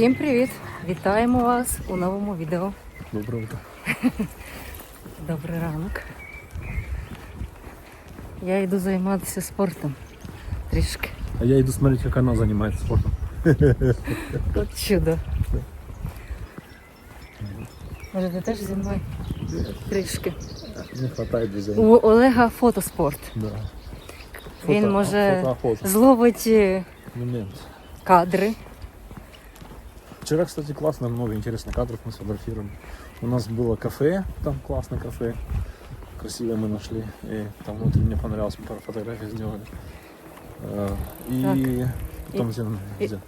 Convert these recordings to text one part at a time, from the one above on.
Всім привіт! Вітаємо вас у новому відео. Доброе утро. Добрий ранок. Я йду займатися спортом трішки. А я иду смотреть, как она занимается спортом. От чудо. Може, ти теж зі мною? Трішки. Не хватает движения. У Олега фотоспорт. Да. Він Фото- може фотоохота. зловить е, Момент. кадри. Вчера, кстати, классно, много интересных кадров мы сфотографировали. У нас было кафе, там классное кафе. Красивое мы нашли. И там внутри мне понравилось, мы пару фотографий сделали. Э, И потом И- сделали и- где?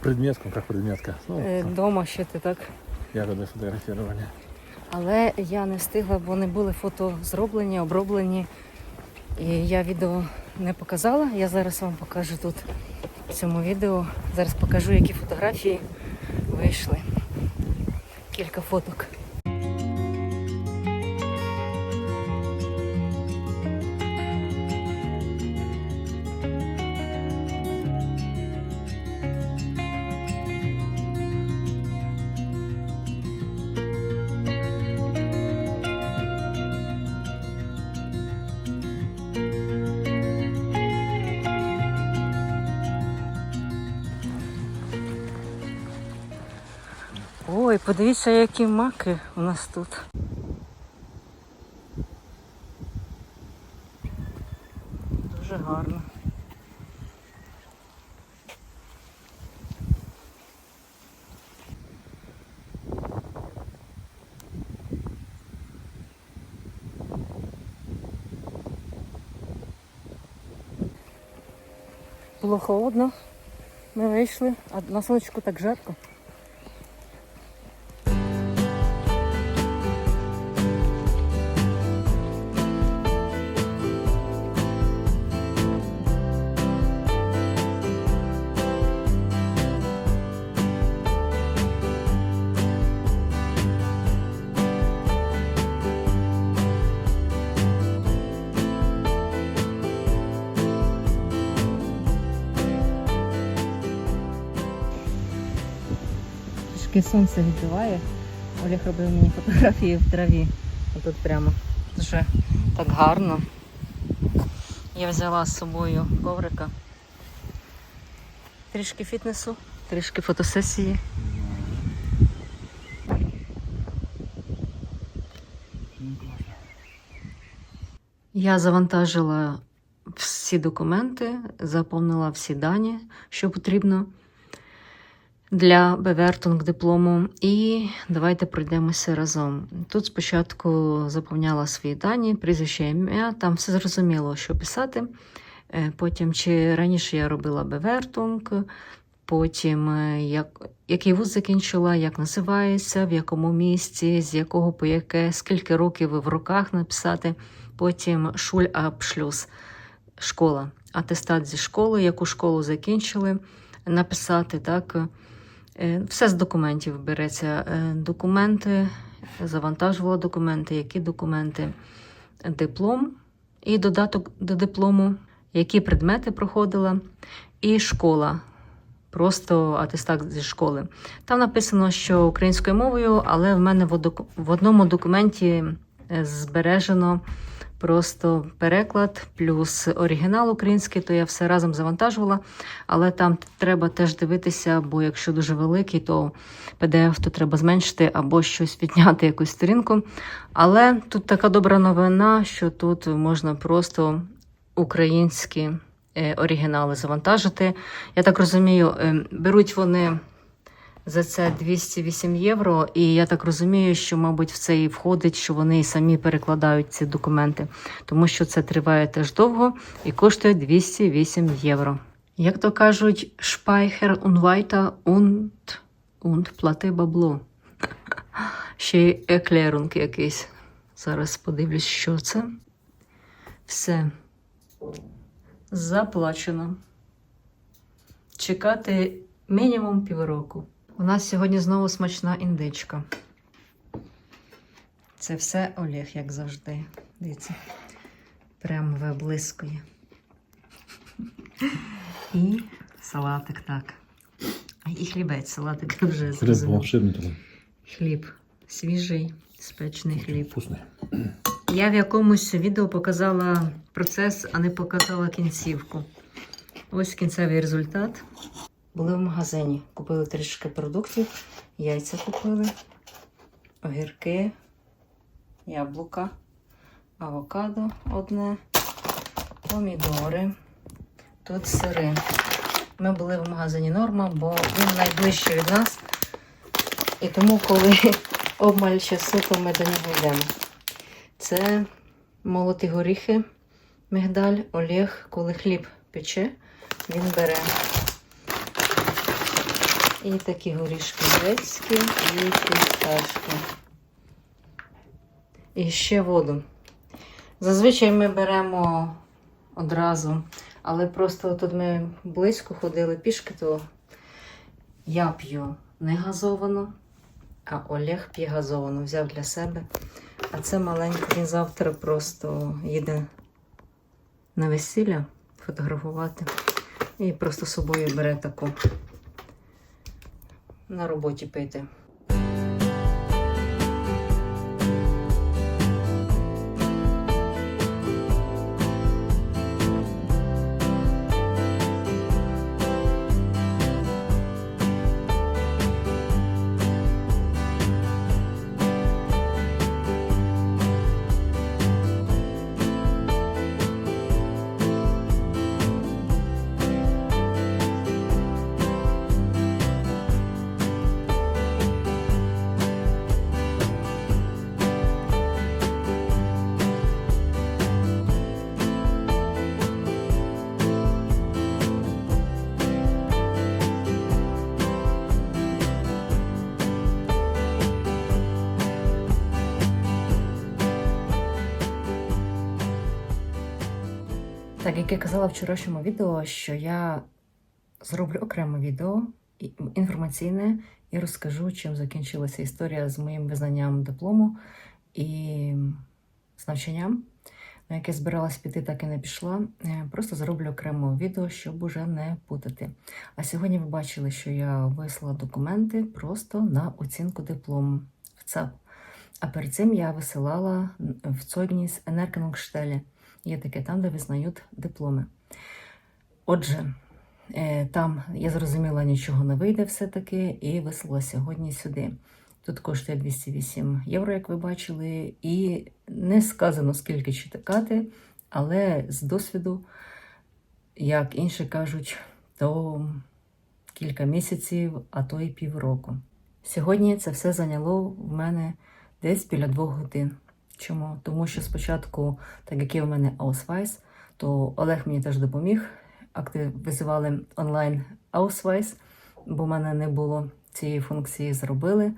предметку, как предметка. Ну, Е, там Дома ще ти так. ягоды фотографировали. Але я не встигла, бо не були фото зроблені, оброблені. І я відео не показала. Я зараз вам покажу тут в цьому відео. Зараз покажу, які фотографії вийшли. Кілька фоток. Ой, подивіться, які маки у нас тут. Дуже гарно. Було холодно. Ми вийшли, а на сонечку так жарко. Трішки сонце відбиває. Олег робив мені фотографії в траві. Тут прямо дуже так гарно. Я взяла з собою коврика. Трішки фітнесу, трішки фотосесії. Я завантажила всі документи, заповнила всі дані, що потрібно для Бевертунг диплому. І давайте пройдемося разом. Тут спочатку заповняла свої дані, прізвище ім'я, там все зрозуміло, що писати. Е, Потім, чи раніше я робила Бевертунг, потім е, як, який вуз закінчила, як називається, в якому місці, з якого по яке, скільки років в руках написати. Потім шуль абшлюс школа, атестат зі школи, яку школу закінчили, написати так. Е, Все з документів береться. Е, Документи, завантажувала документи, які документи, диплом і додаток до диплому, які предмети проходила, і школа. Просто атестат зі школи. Там написано, що українською мовою, але в мене в одному документі е, збережено просто переклад плюс оригінал український, то я все разом завантажувала. Але там треба теж дивитися, бо якщо дуже великий, то PDF то треба зменшити або щось відняти, якусь сторінку. Але тут така добра новина, що тут можна просто українські е, оригінали завантажити. Я так розумію, е, беруть вони. За це 208 євро, і я так розумію, що, мабуть, в це і входить, що вони самі перекладають ці документи, тому що це триває теж довго і коштує 208 євро. Як то кажуть, шпайхер унвайта und, und плати бабло. Ще й еклерунг якийсь. Зараз подивлюсь, що це. Все. Заплачено. Чекати мінімум півроку. У нас сьогодні знову смачна індичка. Це все Олег, як завжди. Дивіться. Прямо виблискує. І салатик так. І хлібець, салатик вже зрозумів. Хліб. Свіжий, спечений хліб. Вкусный. Я в якомусь відео показала процес, а не показала кінцівку. Ось кінцевий результат. Були в магазині, купили трішки продуктів, яйця купили, огірки, яблука, авокадо одне, помідори. Тут сири. Ми були в магазині Норма, бо він найближчий від нас. І тому, коли обмаль часу, то ми до нього йдемо. Це молоті горіхи, мигдаль, Олег, коли хліб пече, він бере. І такі горішки грецькі і фісташки. І ще воду. Зазвичай ми беремо одразу, але просто тут ми близько ходили пішки, то я п'ю не газовано, а Олег п'є газовано, взяв для себе. А це маленький завтра просто їде на весілля фотографувати. І просто з собою бере таку на роботі пити. Так, як я казала в вчорашньому відео, що я зроблю окреме відео інформаційне і розкажу, чим закінчилася історія з моїм визнанням диплому і з навчанням, на яке збиралась піти, так і не пішла. Е, Просто зроблю окремо відео, щоб уже не путати. А сьогодні ви бачили, що я вислала документи просто на оцінку диплому в ЦАП. А перед цим я висилала в Цойніс Енеркенгштелі. Є таке там, де визнають дипломи. Отже, е, там я зрозуміла, нічого не вийде все-таки, і вислала сьогодні сюди. Тут коштує 208 євро, як ви бачили, і не сказано, скільки чекати, але з досвіду, як інші кажуть, то кілька місяців, а то і півроку. Сьогодні це все зайняло в мене десь біля двох годин. Чому? Тому що спочатку, так як є у мене Ausweis, то Олег мені теж допоміг. Активізували онлайн Ausweis, бо в мене не було цієї функції. Зробили,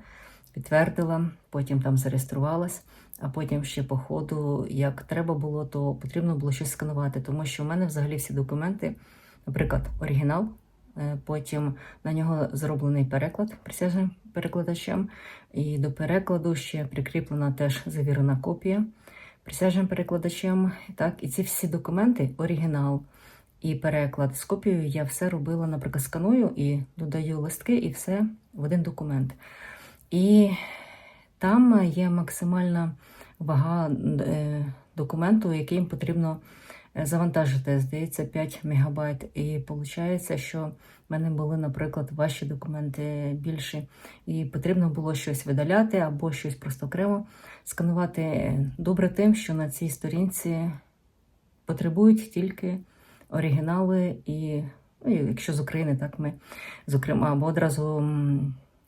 підтвердила, потім там зареєструвалась, а потім ще по ходу, як треба було, то потрібно було щось сканувати, тому що в мене взагалі всі документи, наприклад, оригінал. Е, Потім на нього зроблений переклад присяжним перекладачем, і до перекладу ще прикріплена теж завірена копія присяжним перекладачем. Так, і ці всі документи, оригінал і переклад з копією, я все робила, наприклад, сканую і додаю листки, і все в один документ. І там є максимальна вага е, документу, який їм потрібно завантажити. Здається, 5 мегабайт. І виходить, що в мене були, наприклад, ваші документи більші, і потрібно було щось видаляти або щось просто окремо сканувати. Добре тим, що на цій сторінці потребують тільки оригінали, і ну, якщо з України, так ми зокрема, або одразу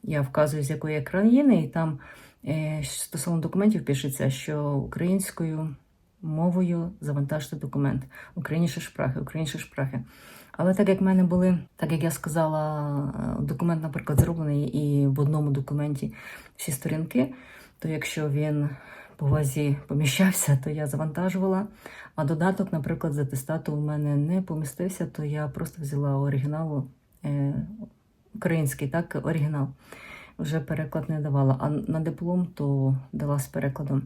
я вказую, з якої країни, і там е, стосовно документів пишеться, що українською мовою завантажити документ. Українські шпрахи, українські шпрахи. Але так як в мене були, так як я сказала, е, документ, наприклад, зроблений і в одному документі всі сторінки, то якщо він по вазі поміщався, то я завантажувала. А додаток, наприклад, з атестату у мене не помістився, то я просто взяла оригіналу е, український, так, оригінал. Вже переклад не давала. А на диплом то дала з перекладом.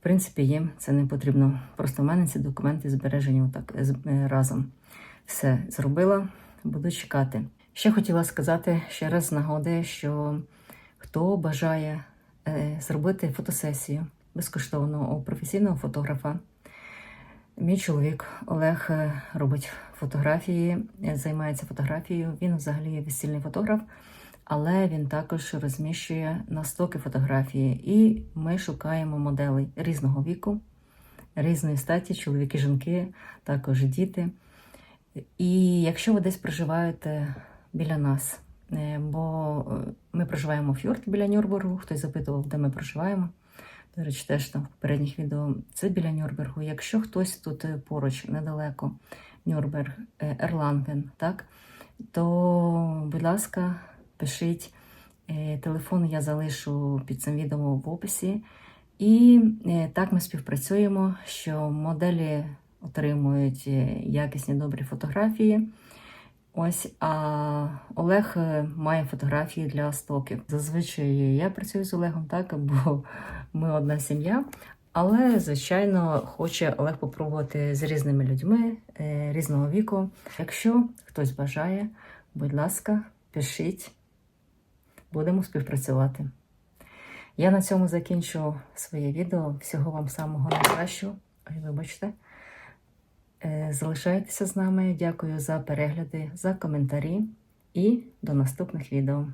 В принципі, їм це не потрібно. Просто в мене ці документи збережені отак з- е, разом. Все зробила, буду чекати. Ще хотіла сказати ще раз з нагоди, що хто бажає е, зробити фотосесію безкоштовно у професійного фотографа. Мій чоловік Олег е, робить фотографії, е, займається фотографією. Він взагалі весільний фотограф, але він також розміщує на стоки фотографії. І ми шукаємо моделей різного віку, різної статі, чоловіки, жінки, також діти. І якщо ви десь проживаєте біля нас, е, бо е, ми проживаємо в Фьорд біля Нюрнбергу, хтось запитував, де ми проживаємо. До речі, теж там в попередніх відео це біля Нюрнбергу. Якщо хтось тут е, поруч, недалеко, Нюрнберг, е, Ерланген, так, то, будь ласка, пишіть. Е, Телефон я залишу під цим відео в описі. І е, так ми співпрацюємо, що моделі отримують е, якісні добрі фотографії. Ось, а Олег має фотографії для стоків. Зазвичай я працюю з Олегом, так, бо ми одна сім'я. Але, звичайно, хоче Олег попробувати з різними людьми різного віку. Якщо хтось бажає, будь ласка, пишіть, будемо співпрацювати. Я на цьому закінчу своє відео. Всього вам самого найкращого. Вибачте. Е, Залишайтеся з нами. Дякую за перегляди, за коментарі і до наступних відео.